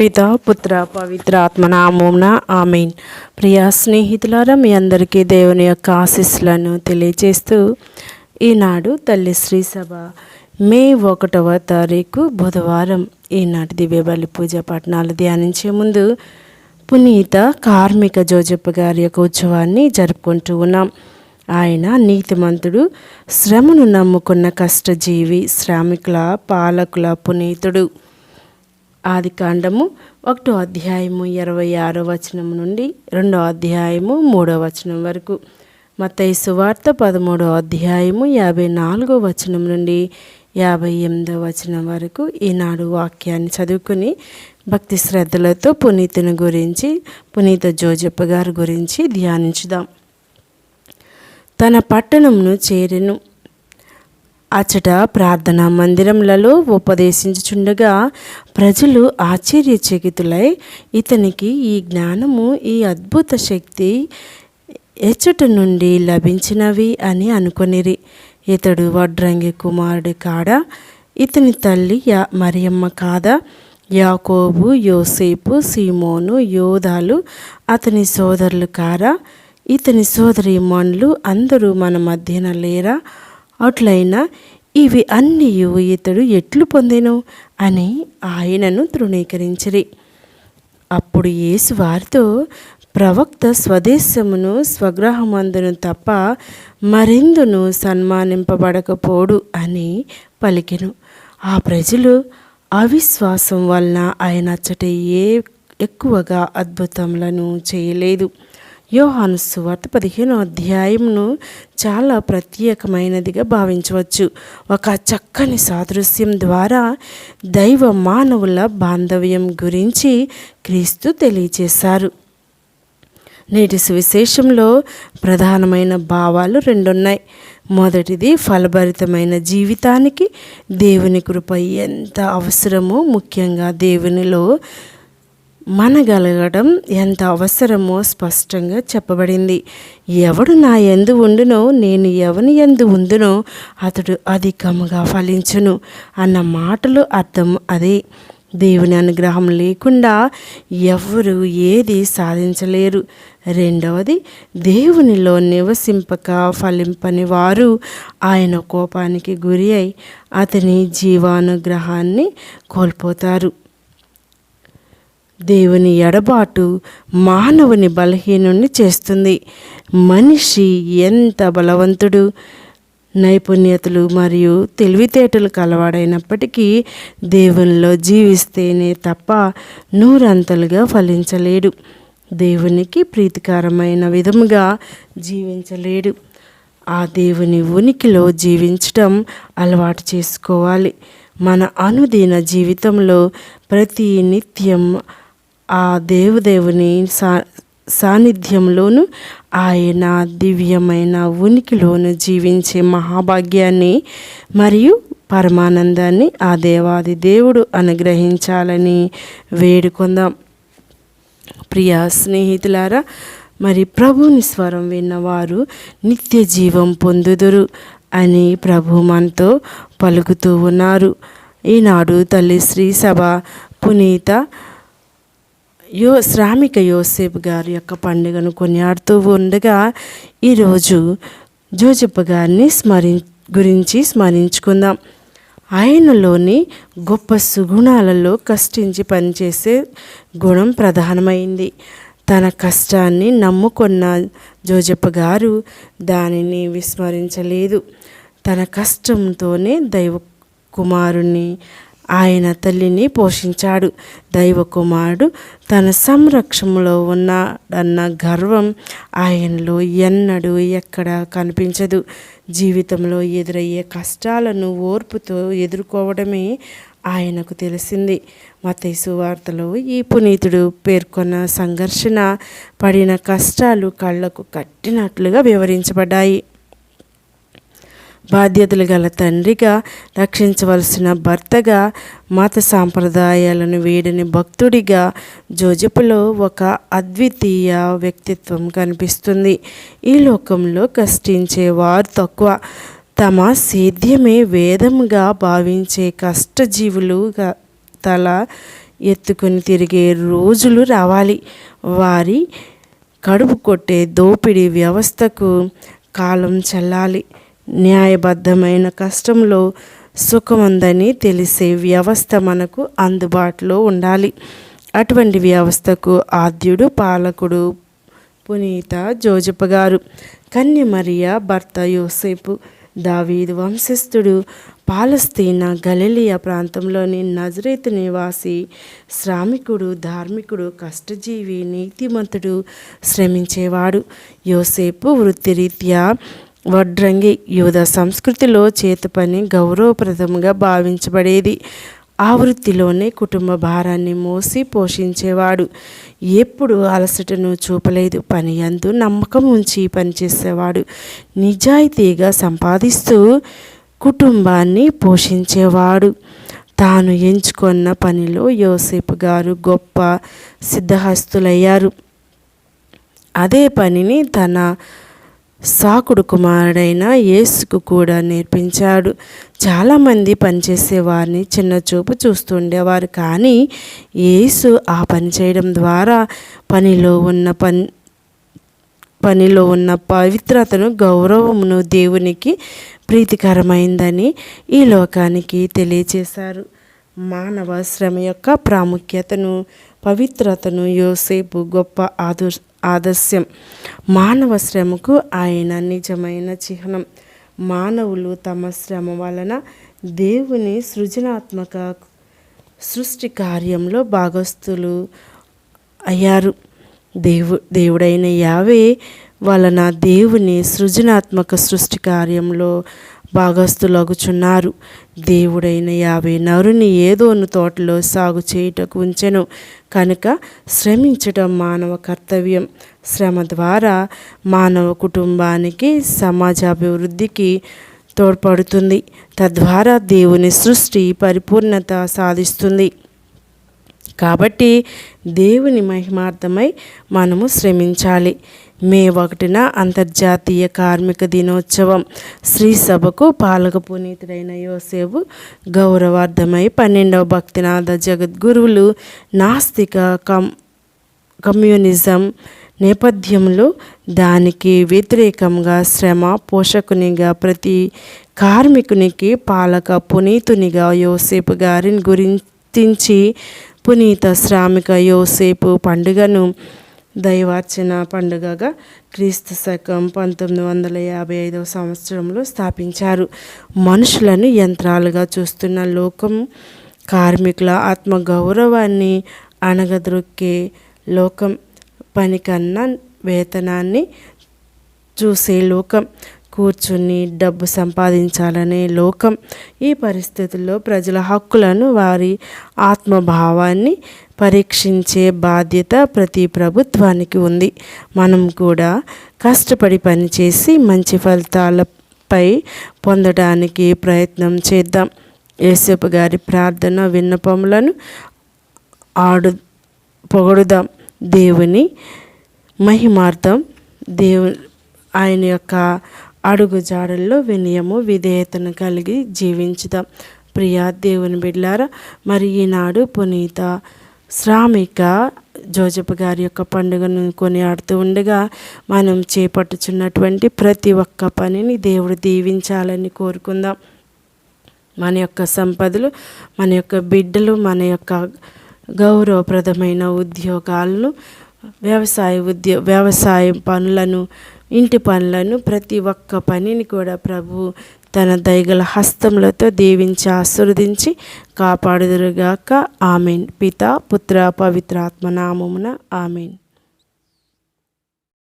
పిత పుత్ర పవిత్ర ఆత్మనామోన ఆమెన్. ప్రియా స్నేహితులారా మీ అందరికీ దేవుని యొక్క ఆశీస్సులను తెలియజేస్తూ ఈనాడు తల్లి శ్రీ సభ మే ఒకటవ తారీఖు బుధవారం. ఈనాటి దివ్యబలి పూజ పట్టణాలు ధ్యానించే ముందు పునీత కార్మిక జోజప్ప గారి యొక్క ఉత్సవాన్ని జరుపుకుంటూ ఉన్నాం. ఆయన నీతిమంతుడు శ్రమను నమ్ముకున్న కష్టజీవి శ్రామికుల పాలకుల పునీతుడు. ఆది కాండము ఒకటో అధ్యాయము ఇరవై ఆరో వచనం నుండి రెండో అధ్యాయము మూడో వచనం వరకు. మత్తయి సువార్త పదమూడో అధ్యాయము యాభై నాలుగో వచనం నుండి యాభై ఎనిమిదో వచనం వరకు ఈనాడు వాక్యాన్ని చదువుకుని భక్తి శ్రద్ధలతో పునీతుని గురించి పునీత జోజప్ప గారి గురించి ధ్యానించుదాం. తన పట్టణంను చేరెను. అచట ప్రార్థనా మందిరములలో ఉపదేశించుచుండగా ప్రజలు ఆశ్చర్యచకితులై ఇతనికి ఈ జ్ఞానము ఈ అద్భుత శక్తి ఎచ్చట నుండి లభించినవి అని అనుకొనిరి. ఇతడు వడ్రంగి కుమారుడు కాడా? ఇతని తల్లి యా మరియమ్మ కాదా? యాకోబు యోసేపు సీమోను యోధాలు అతని సోదరులు కారా? ఇతని సోదరి మన్లు అందరూ మన మధ్యన లేరా? అట్లయినా ఇవి అన్నీ ఇతడు ఎట్లు పొందెను? అని ఆయనను తృణీకరించిరి. అప్పుడు యేసు వారితో ప్రవక్త స్వదేశమును స్వగ్రహమందును తప్ప మరెందును సన్మానింపబడకపోడు అని పలికెను. ఆ ప్రజలు అవిశ్వాసం వలన ఆయన అచ్చట ఏ ఎక్కువగా అద్భుతములను చేయలేదు. యోహాను సువార్త పదిహేనో అధ్యాయంను చాలా ప్రత్యేకమైనదిగా భావించవచ్చు. ఒక చక్కని సాదృశ్యం ద్వారా దైవ మానవుల బాంధవ్యం గురించి క్రీస్తు తెలియచేశారు. నేటి సువిశేషంలో ప్రధానమైన భావాలు రెండున్నాయి. మొదటిది ఫలభరితమైన జీవితానికి దేవుని కృప ఎంత అవసరమో ముఖ్యంగా దేవునిలో మనగలగడం ఎంత అవసరమో స్పష్టంగా చెప్పబడింది. ఎవడు నా ఎందు ఉండునో నేను ఎవని ఎందు ఉందునో అతడు అధికముగా ఫలించును అన్న మాటలు అర్థం అదే. దేవుని అనుగ్రహం లేకుండా ఎవరు ఏది సాధించలేరు. రెండవది దేవునిలో నివసింపక ఫలింపని వారు ఆయన కోపానికి గురి అయి అతని జీవానుగ్రహాన్ని కోల్పోతారు. దేవుని ఎడబాటు మానవుని బలహీనుణ్ణి చేస్తుంది. మనిషి ఎంత బలవంతుడు? నైపుణ్యతలు మరియు తెలివితేటలు కలవాడైనప్పటికీ దేవునిలో జీవిస్తేనే తప్ప నూరంతలుగా ఫలించలేడు. దేవునికి ప్రీతికరమైన విధముగా జీవించలేడు. ఆ దేవుని ఉనికిలో జీవించటం అలవాటు చేసుకోవాలి. మన అనుదిన జీవితంలో ప్రతి నిత్యం ఆ దేవదేవుని సా సాన్నిధ్యంలోను ఆయన దివ్యమైన ఉనికిలోను జీవించే మహాభాగ్యాన్ని మరియు పరమానందాన్ని ఆ దేవాది దేవుడు అనుగ్రహించాలని వేడుకొందాం. ప్రియ స్నేహితులారా మరి ప్రభుని స్వరం విన్నవారు నిత్య జీవం పొందుదురు అని ప్రభు మనతో పలుకుతూ ఉన్నారు. ఈనాడు తల్లి శ్రీ సభ పునీత యో శ్రామిక యోసేపు గారి యొక్క పండుగను కొనియాడుతూ ఉండగా ఈరోజు జోజప్ప గారిని స్మరి గురించి స్మరించుకుందాం. ఆయనలోని గొప్ప సుగుణాలలో కష్టించి పనిచేసే గుణం ప్రధానమైంది. తన కష్టాన్ని నమ్ముకున్న జోజప్ప గారు దానిని విస్మరించలేదు. తన కష్టంతోనే దైవ కుమారుణ్ణి ఆయన తల్లిని పోషించాడు. దైవ కుమారుడు తన సంరక్షణలో ఉన్నాడన్న గర్వం ఆయనలో ఎన్నడూ ఎక్కడ కనిపించదు. జీవితంలో ఎదురయ్యే కష్టాలను ఓర్పుతో ఎదుర్కోవడమే ఆయనకు తెలిసింది. మతైసు వార్తలో ఈ పునీతుడు పేర్కొన్న సంఘర్షణ పడిన కష్టాలు కళ్ళకు కట్టినట్లుగా వివరించబడ్డాయి. బాధ్యతలు గల తండ్రిగా రక్షించవలసిన భర్తగా మత సాంప్రదాయాలను వీడని భక్తుడిగా జోజపులో ఒక అద్వితీయ వ్యక్తిత్వం కనిపిస్తుంది. ఈ లోకంలో కష్టించే వారు తక్కువ. తమ సేద్యమే వేదంగా భావించే కష్టజీవులు తల ఎత్తుకొని తిరిగే రోజులు రావాలి. వారి కడుపు కొట్టే దోపిడీ వ్యవస్థకు కాలం చల్లాలి. న్యాయబద్ధమైన కష్టంలో సుఖముందని తెలిసే వ్యవస్థ మనకు అందుబాటులో ఉండాలి. అటువంటి వ్యవస్థకు ఆద్యుడు పాలకుడు పునీత జోజప్ప గారు కన్యమరియ భర్త యోసేపు దావీదు వంశస్థుడు. పాలస్తీనా గలిలియా ప్రాంతంలోని నజరేత్ నివాసి శ్రామికుడు ధార్మికుడు కష్టజీవి నీతిమంతుడు శ్రమించేవాడు. యోసేపు వృత్తిరీత్యా వడ్రంగి యువత సంస్కృతిలో చేతి పని గౌరవప్రదంగా భావించబడేది. ఆ వృత్తిలోనే కుటుంబ భారాన్ని మోసి పోషించేవాడు. ఎప్పుడు అలసటను చూపలేదు. పని అందు నమ్మకం ఉంచి పనిచేసేవాడు నిజాయితీగా సంపాదిస్తూ కుటుంబాన్ని పోషించేవాడు. తాను ఎంచుకున్న పనిలో యోసేపు గారు గొప్ప సిద్ధహస్తులయ్యారు. అదే పనిని తన సాకుడు కుమారుడైన యేసుకు కూడా నేర్పించాడు. చాలామంది పనిచేసే వారిని చిన్న చూపు చూస్తుండేవారు కానీ యేసు ఆ పని చేయడం ద్వారా పనిలో ఉన్న పని పనిలో ఉన్న పవిత్రతను గౌరవమును దేవునికి ప్రీతికరమైందని ఈ లోకానికి తెలియచేశారు. మానవ శ్రమ యొక్క ప్రాముఖ్యతను పవిత్రతను యోసేపు గొప్ప ఆదర్శ ఆదర్శం మానవ శ్రమకు ఆయన నిజమైన చిహ్నం. మానవులు తమ శ్రమ వలన దేవుని సృజనాత్మక సృష్టి కార్యంలో భాగస్థులు అయ్యారు. దేవు దేవుడైన యావే వలన దేవుని సృజనాత్మక సృష్టి కార్యంలో భాగస్థులగుచున్నారు. దేవుడైన యాభై నరుని ఏదోను తోటలో సాగు చేయుటకు ఉంచెను. కనుక శ్రమించటం మానవ కర్తవ్యం. శ్రమ ద్వారా మానవ కుటుంబానికి సమాజాభివృద్ధికి తోడ్పడుతుంది. తద్వారా దేవుని సృష్టి పరిపూర్ణత సాధిస్తుంది. కాబట్టి దేవుని మహిమార్థమై మనము శ్రమించాలి. మే ఒకటిన అంతర్జాతీయ కార్మిక దినోత్సవం. శ్రీ సభకు పాలక పునీతుడైన యోసేపు గౌరవార్థమై పన్నెండవ భక్తినాథ జగద్గురువులు నాస్తిక కం కమ్యూనిజం నేపథ్యంలో దానికి వ్యతిరేకంగా శ్రమ పోషకునిగా ప్రతి కార్మికునికి పాలక పునీతునిగా యోసేపు గారిని గుర్తించి పునీత శ్రామిక యోసేపు పండుగను దైవార్చన పండుగగా క్రీస్తు శకం పంతొమ్మిది వందల యాభై ఐదవ సంవత్సరంలో స్థాపించారు. మనుషులను యంత్రాలుగా చూస్తున్న లోకం కార్మికుల ఆత్మగౌరవాన్ని అణగద్రొక్కే లోకం పని కన్నా వేతనాన్ని చూసే లోకం. కూర్చుని డబ్బు సంపాదించాలనే లోకం ఈ పరిస్థితుల్లో ప్రజల హక్కులను వారి ఆత్మభావాన్ని పరీక్షించే బాధ్యత ప్రతి ప్రభుత్వానికి ఉంది. మనం కూడా కష్టపడి పనిచేసి మంచి ఫలితాలపై పొందడానికి ప్రయత్నం చేద్దాం. యేసపు గారి ప్రార్థన విన్నపములను ఆడు పొగడుదాం. దేవుని మహిమార్థం దేవు ఆయన యొక్క అడుగుజాడల్లో వినయము విధేయతను కలిగి జీవించుదాం. ప్రియా దేవుని బిడ్లారా మరి ఈనాడు పునీత శ్రామిక జోజప్ప గారి యొక్క పండుగను కొనియాడుతూ ఉండగా మనం చేపట్టుచున్నటువంటి ప్రతి ఒక్క పనిని దేవుడు దీవించాలని కోరుకుందాం. మన యొక్క సంపదలు మన యొక్క బిడ్డలు మన యొక్క గౌరవప్రదమైన ఉద్యోగాలను వ్యవసాయ ఉద్యో వ్యవసాయ పనులను ఇంటి పనులను ప్రతి ఒక్క పనిని కూడా ప్రభు తన దయగల హస్తములతో దీవించి ఆశీర్వదించి కాపాడుదురుగాక. ఆమెన్. పిత పుత్ర పవిత్రాత్మ నామమున ఆమెన్.